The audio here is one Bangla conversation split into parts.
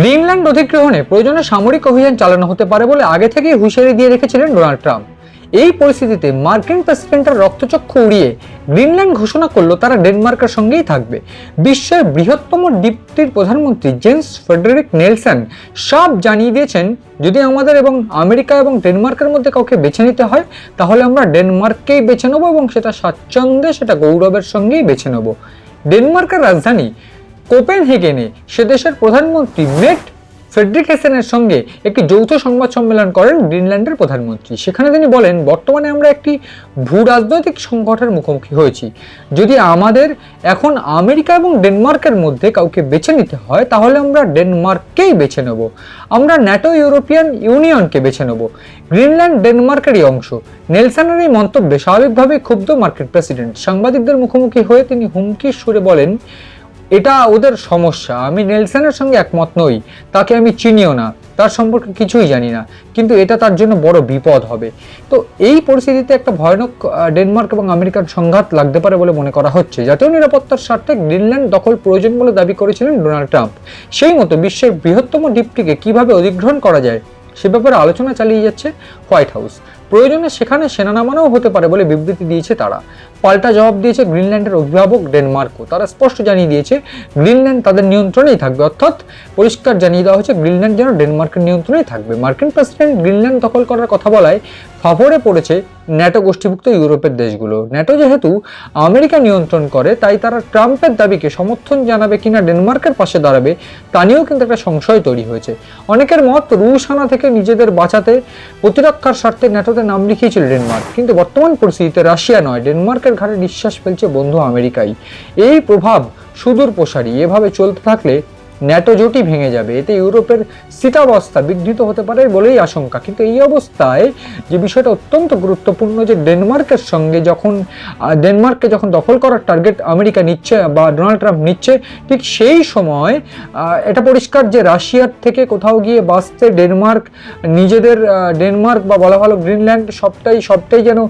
গ্রিনল্যান্ড অধিগ্রহণে প্রয়োজনে সামরিক অভিযান চালানো হতে পারে বলে আগে থেকেই হুঁশিয়ারি দিয়ে রেখেছিলেন ডোনাল্ড ট্রাম্প। এই পরিস্থিতিতে মার্কিন প্রেসিডেন্টের রক্তচক্ষু উড়িয়ে গ্রিনল্যান্ড ঘোষণা করল তারা ডেনমার্কের সঙ্গেই থাকবে। বিশ্বের বৃহত্তম দ্বীপটির প্রধানমন্ত্রী জেমস ফেডারিক নেলসন সব জানিয়ে দিয়েছেন, যদি আমাদের এবং আমেরিকা এবং ডেনমার্কের মধ্যে কাউকে বেছে নিতে হয়, তাহলে আমরা ডেনমার্ককেই বেছে নেব এবং সেটা স্বাচ্ছন্দ্যে, সেটা গৌরবের সঙ্গেই বেছে নেব। ডেনমার্কের রাজধানী কোপেনহেগেনে সে দেশের প্রধানমন্ত্রী মেট ফেডরিক হেসেনের সঙ্গে একটি যৌথ সংবাদ সম্মেলন করেন গ্রিনল্যান্ডের প্রধানমন্ত্রী। সেখানে তিনি বলেন, বর্তমানে আমরা একটি ভূ রাজনৈতিক সংকটের মুখোমুখি হয়েছি। যদি আমাদের এখন আমেরিকা এবং ডেনমার্কের মধ্যে কাউকে বেছে নিতে হয়, তাহলে আমরা ডেনমার্ককেই বেছে নেব। আমরা ন্যাটো ইউরোপিয়ান ইউনিয়নকে বেছে নেব। গ্রিনল্যান্ড ডেনমার্কেরই অংশ। নেলসনের এই মন্তব্যে স্বাভাবিকভাবেই ক্ষুব্ধ মার্কিন প্রেসিডেন্ট। সাংবাদিকদের মুখোমুখি হয়ে তিনি হুমকির সুরে বলেন এটা ওদের সমস্যা। আমি নেলসনের সঙ্গে একমত নই। তাকে আমি চিনিও না। তার সম্পর্কে কিছুই জানি না। কিন্তু এটা তার জন্য বড় বিপদ হবে। তো এই পরিস্থিতিতে একটা ভয়ানক ডেনমার্ক এবং আমেরিকার সংঘাত লাগতে পারে বলে মনে করা হচ্ছে। জাতীয় নিরাপত্তার স্বার্থে গ্রিনল্যান্ড দখল প্রয়োজন বলে দাবি করেছিলেন ডোনাল্ড ট্রাম্প। সেই মতো বিশ্বের বৃহত্তম দ্বীপটিকে কীভাবে অধিগ্রহণ করা যায়, সে ব্যাপারে আলোচনা চালিয়ে যাচ্ছে হোয়াইট হাউস। প্রয়োজনে সেখানে সেনা নামানোও হতে পারে বলে বিবৃতি দিয়েছে তারা। পাল্টা জবাব দিয়েছে গ্রিনল্যান্ডের অভিভাবক ডেনমার্কও। তারা স্পষ্ট জানিয়ে দিয়েছে, গ্রিনল্যান্ড তাদের নিয়ন্ত্রণেই থাকবে। অর্থাৎ পরিষ্কার জানিয়ে দেওয়া হয়েছে, গ্রিনল্যান্ড যেন ডেনমার্কের নিয়ন্ত্রণেই থাকবে। মার্কিন প্রেসিডেন্ট গ্রিনল্যান্ড দখল করার কথা বলায় ফাভরে পড়েছে ন্যাটো গোষ্ঠীভুক্ত ইউরোপের দেশগুলো। ন্যাটো যেহেতু আমেরিকা নিয়ন্ত্রণ করে, তাই তারা ট্রাম্পের দাবিকে সমর্থন জানাবে কিনা ডেনমার্কের পাশে দাঁড়াবে, তা নিয়েও কিন্তু একটা সংশয় তৈরি হয়েছে। অনেকের মত রুশ থেকে নিজেদের বাঁচাতে প্রতিরক্ষার স্বার্থে ন্যাটোতে নাম লিখিয়েছিল ডেনমার্ক, কিন্তু বর্তমান পরিস্থিতিতে রাশিয়া নয়, ডেনমার্কের ঘাটে নিঃশ্বাস ফেলছে বন্ধু আমেরিকাই। এই প্রভাব সুদূর প্রসারী এভাবে চলতে থাকলে ন্যাটো জোটই ভেঙে যাবে। এতে ইউরোপের স্থিতাবস্থা বিঘ্নিত হতে পারে বলেই আশঙ্কা। কিন্তু এই অবস্থায় যে বিষয়টা অত্যন্ত গুরুত্বপূর্ণ, যে ডেনমার্কের সঙ্গে যখন ডেনমার্ককে যখন দখল করার টার্গেট আমেরিকা নিচ্ছে বা ডোনাল্ড ট্রাম্প নিচ্ছে, ঠিক সেই সময় এটা পরিষ্কার যে রাশিয়ার থেকে কোথাও গিয়ে বাঁচতে ডেনমার্ক, নিজেদের ডেনমার্ক বা বলা ভালো গ্রিনল্যান্ড সবটাই সবটাই যেন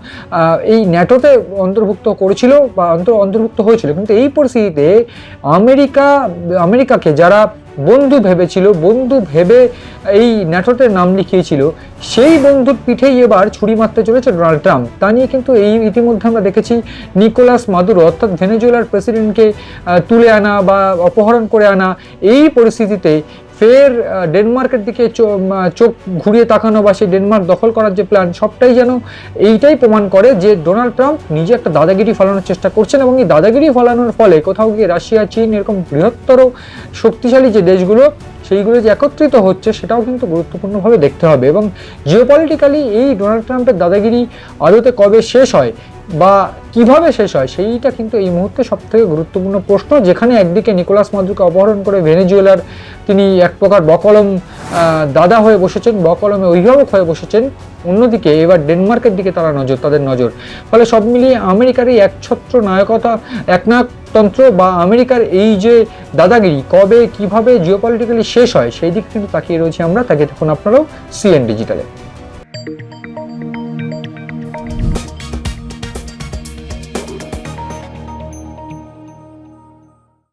এই ন্যাটোতে অন্তর্ভুক্ত করেছিল বা অন্তর, অন্তর্ভুক্ত হয়েছিল। কিন্তু এই পরিস্থিতিতে আমেরিকা, আমেরিকাকে যারা বন্ধু ভেবেছিল, বন্ধু ভেবে এই ন্যাটোটের নাম লিখিয়েছিল, সেই বন্ধুর পিঠেই এবার ছুরি মারতে চলেছে ডোনাল্ড ট্রাম্প। তা নিয়ে কিন্তু এই ইতিমধ্যে আমরা দেখেছি নিকোলাস মাদুরো, অর্থাৎ ভেনেজুয়েলার প্রেসিডেন্টকে তুলে আনা বা অপহরণ করে আনা, এই পরিস্থিতিতে ফের ডেনমার্কের দিকে চোখ ঘুরিয়ে তাকানো বা সেই ডেনমার্ক দখল করার যে প্ল্যান সবটাই যেন এইটাই প্রমাণ করে যে ডোনাল্ড ট্রাম্প নিজে একটা দাদাগিরি ফলানোর চেষ্টা করছেন এবং এই দাদাগিরি ফলানোর ফলে কোথাও গিয়ে রাশিয়া, চীন এরকম বৃহত্তর শক্তিশালী যে দেশগুলো, সেইগুলো যে একত্রিত হচ্ছে সেটাও কিন্তু গুরুত্বপূর্ণভাবে দেখতে হবে এবং জিওপলিটিক্যালি এই ডোনাল্ড ট্রাম্পের দাদাগিরি আদতে কবে শেষ হয় বা কীভাবে শেষ হয়, সেইটা কিন্তু এই মুহূর্তে সবথেকে গুরুত্বপূর্ণ প্রশ্ন, যেখানে একদিকে নিকোলাস মাদুরকে অপহরণ করে ভেনেজুয়েলার তিনি এক প্রকার বকলম দাদা হয়ে বসেছেন, বকলমে অভিভাবক হয়ে বসেছেন। অন্যদিকে এবার ডেনমার্কের দিকে তারা নজর, তাদের নজর। ফলে সব মিলিয়ে আমেরিকার এই একছত্র নায়কতা, একনায়কতন্ত্র বা আমেরিকার এই যে দাদাগিরি, কবে, কীভাবে জিওপলিটিক্যালি শেষ হয়, সেই দিক থেকে তাকিয়ে রয়েছি আমরা। তাকে দেখুন আপনারাও সিএন ডিজিটালে